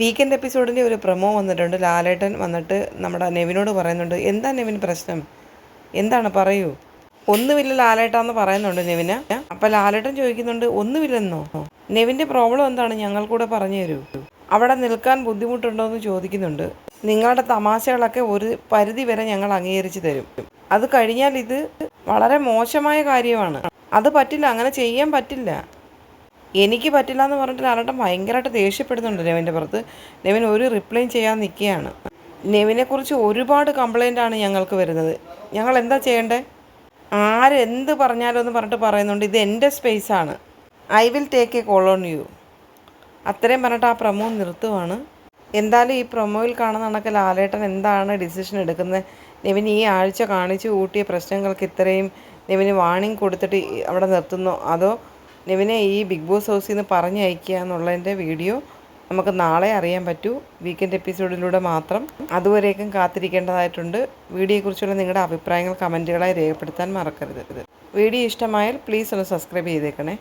Weekend എപ്പിസോഡിന്റെ ഒരു promo വന്നിട്ടുണ്ട്. ലാലേട്ടൻ വന്നിട്ട് നമ്മുടെ നെവിനോട് പറയുന്നുണ്ട് എന്താ നെവിൻ പ്രശ്നം? എന്താണ്? പറയൂ. ഒന്നുമില്ല ലാലേട്ടാന്ന് പറയുന്നുണ്ട് നെവിന്. അപ്പം ലാലേട്ടൻ ചോദിക്കുന്നുണ്ട് ഒന്നുമില്ലെന്നോ? നെവിന്റെ പ്രോബ്ലം എന്താണ്? ഞങ്ങൾക്കൂടെ പറഞ്ഞു തരൂ. അവിടെ നിൽക്കാൻ ബുദ്ധിമുട്ടുണ്ടോ? എന്ന് ചോദിക്കുന്നുണ്ട്. നിങ്ങളുടെ തമാശകളൊക്കെ ഒരു പരിധി വരെ ഞങ്ങൾ അംഗീകരിച്ച് തരും. അത് കഴിഞ്ഞാൽ ഇത് വളരെ മോശമായ കാര്യമാണ്. അത് പറ്റില്ല അങ്ങനെ ചെയ്യാൻ പറ്റില്ല. എനിക്ക് പറ്റില്ല എന്ന് പറഞ്ഞിട്ട് ലാലേട്ടൻ ഭയങ്കരമായിട്ട് ദേഷ്യപ്പെടുന്നുണ്ട് നെവിന്റെ പുറത്ത്. നെവിൻ ഒരു റിപ്ലൈ ചെയ്യാൻ നിൽക്കുകയാണ്. നെവിനെക്കുറിച്ച് ഒരുപാട് കംപ്ലൈന്റ് ആണ് ഞങ്ങൾക്ക് വരുന്നത്. ഞങ്ങൾ എന്താ ചെയ്യേണ്ടേ? ആരെന്ത് പറഞ്ഞാലോ എന്ന് പറഞ്ഞിട്ട് പറയുന്നുണ്ട് ഇത് എന്റെ സ്പേസാണ് I will take a call on you അത്രയും പറഞ്ഞിട്ട് ആ പ്രൊമോ നിർത്തുവാണ്. എന്തായാലും ഈ പ്രൊമോയിൽ കാണുന്ന കണക്ക് ലാലേട്ടൻ എന്താണ് ഡിസിഷൻ എടുക്കുന്നത്? നെവിൻ ഈ ആഴ്ച കാണിച്ചു കൂട്ടിയ പ്രശ്നങ്ങൾക്ക് ഇത്രയും നെവിന് വാണിംഗ് കൊടുത്തിട്ട് അവിടെ നിർത്തുന്നോ? അതോ നെവിനെ ഈ ബിഗ് ബോസ് ഹൗസിൽ നിന്ന് പറഞ്ഞയക്കുക എന്നുള്ളതിന്റെ വീഡിയോ നമുക്ക് നാളെ അറിയാൻ പറ്റൂ. വീക്കെൻഡ് എപ്പിസോഡിലൂടെ മാത്രം. അതുവരേക്കും കാത്തിരിക്കേണ്ടതായിട്ടുണ്ട്. വീഡിയോയെക്കുറിച്ചുള്ള നിങ്ങളുടെ അഭിപ്രായങ്ങൾ കമന്റുകളായി രേഖപ്പെടുത്താൻ മറക്കരുത്. വീഡിയോ ഇഷ്ടമായാൽ പ്ലീസ് ഒന്ന് സബ്സ്ക്രൈബ് ചെയ്തേക്കണേ.